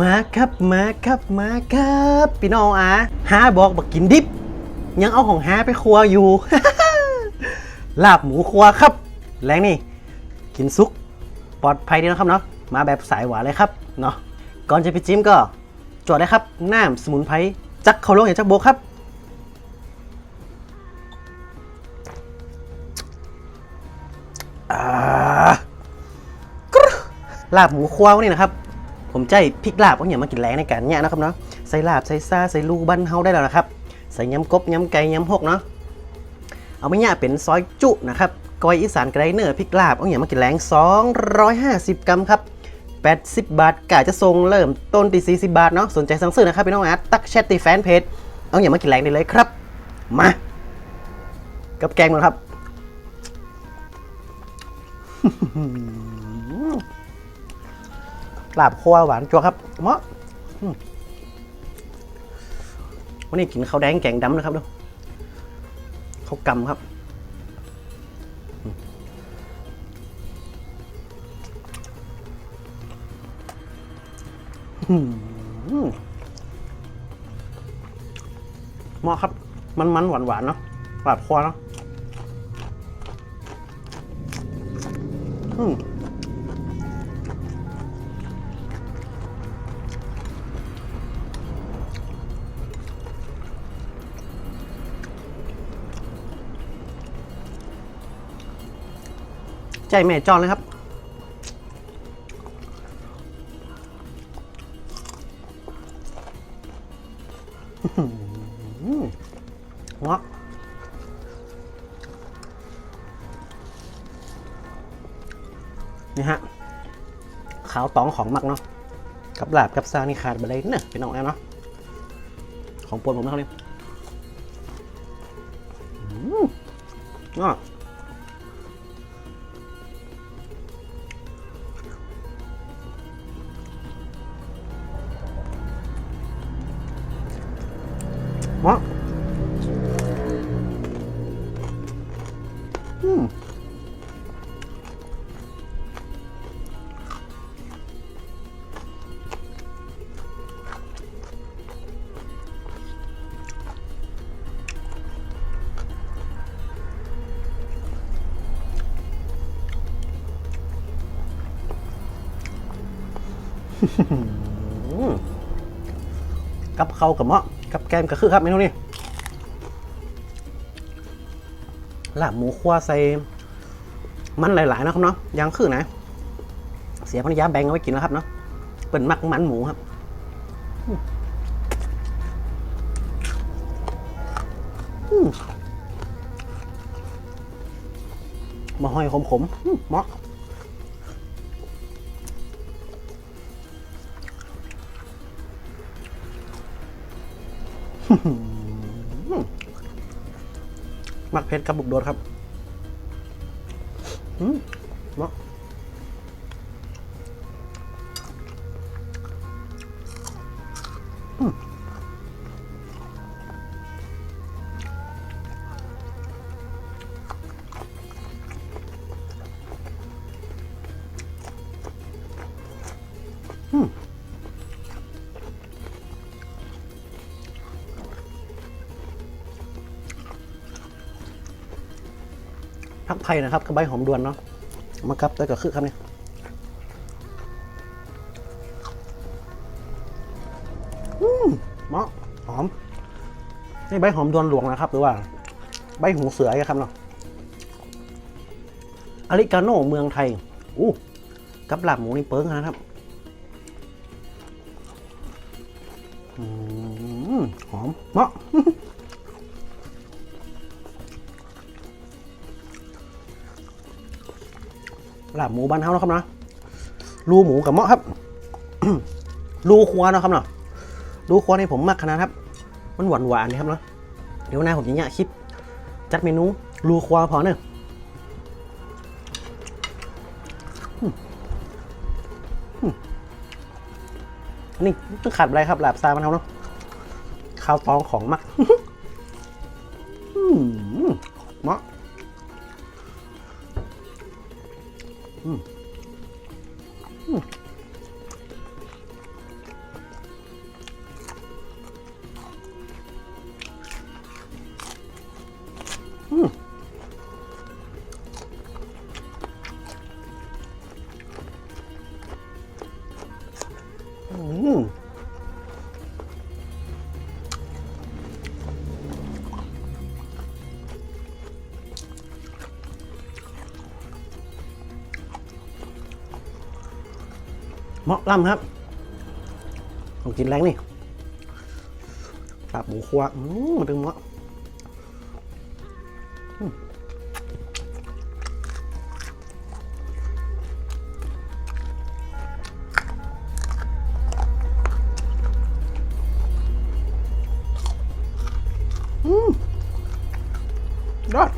มาครับมาครับมาครับพี่น้องอะหาบอกบอกกินดิบ ยังเอาของหาไปครัวอยู่ ลาบหมูครัวครับแรงนี่ กินซุก ปลอดภัยดีนะครับเนาะมาแบบสายหวานเลยครับเนาะก่อนจะไปจิ้มก็จดเลยครับน้ำสมุนไพรจักเขาลงอย่างจักโบครับ ลาบหมูควาวนี่นะครับ ผมใจพริกลาบก็อย่ามากินแรงในการเนี่ยนะครับเนาะใส่ลาบใส่ซาใส่ลูบันเฮาได้แล้วนะครับ ใส่ยำกบยำไก่ยำหกเนาะเอาไม่เนี่ยเป็นซอยจุนะครับกอยอีสานไกรเนอร์พริกลาบเอาอย่ามากินแรง 250 กรัมครับ 80 บาทกะจะทรงเริ่มต้นที่40 บาทเนาะสนใจสั่งซื้อนะครับพี่น้องอาร์ตตักแชทที่แฟนเพจเอาอย่ามากินแรงได้เลยครับ มากับแกงมันครับ ลาบคั่วหวานจัวครับเหมาะวันนี้กินข้าวแดงแกงดำนะครับดูข้าวกำครับเหมาะครับ มันมันหวานหวานๆเนาะลาบคั่วเนาะอืม ใจแม่จอนเลยครับ เงาะนี่ฮะ ขาวตองของมักเนาะ กับลาบกับซานี่ขาดไปเลยเนอะเป็นน้องแอมเนาะ ของปรดผมนะครับเนี่ยอืมอ่ กับเขากับเมาะกับแกมกับคือครับเมนูนี้ลาบหมูคั่วใส่มันหลายๆนะครับเนาะยังคือนะ เสียภรรยาแบ่งเอาไว้กินนะครับเนาะเป็นมักมันหมูครับมาห้อยขมๆอืมเหมาะ มักเพชรกับบุกโดดครับอืมเนาะ ผักไผ่นะครับกับใบหอมดวนเนาะมากับแล้วก็คือครับเนี่ยอืมเหมาะหอมนี่ใบหอมดวนหลวงนะครับ หรือว่า ใบหูเสือครับเนาะอริกาโน่เมืองไทยอู้กับหลาบหมูนี่เปิ้งนะครับอืมหอมเหมาะ ลาบหมูบ้านเฮานะครับเนาะรูหมูกับเมาะครับรูครัวเนาะครับเนาะรูครัวนี่ผมมักขนาดครับ มันหวานหวานนี่ครับเนาะเดี๋ยวหน้าผมจะเนี่ยคลิป จัดเมนูรูครัวพอเนอะอืมอืมอันนี่ต้องขาดอะไรครับหลาบซาบ้านเฮาเนาะข้าวตองของมักมเมาะ 음. 음. 음. 음. เหมาะล่ำครับต้องกินแรงนี่ลาบหมูครัวอืมมันถึงเหมาะยอด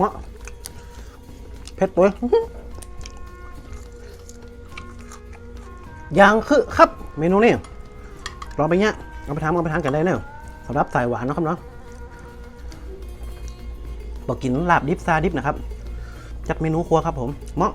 มะเผ็ดตัวยังคือครับ เมนูนี้ลองไปเนี้ยเอาไปทำเอาไปทานกันได้เนอะสำหรับสายหวานนะครับเนาะบอกกินลาบดิบซาดิบนะครับ จัดเมนูครัวครับผมเหมาะ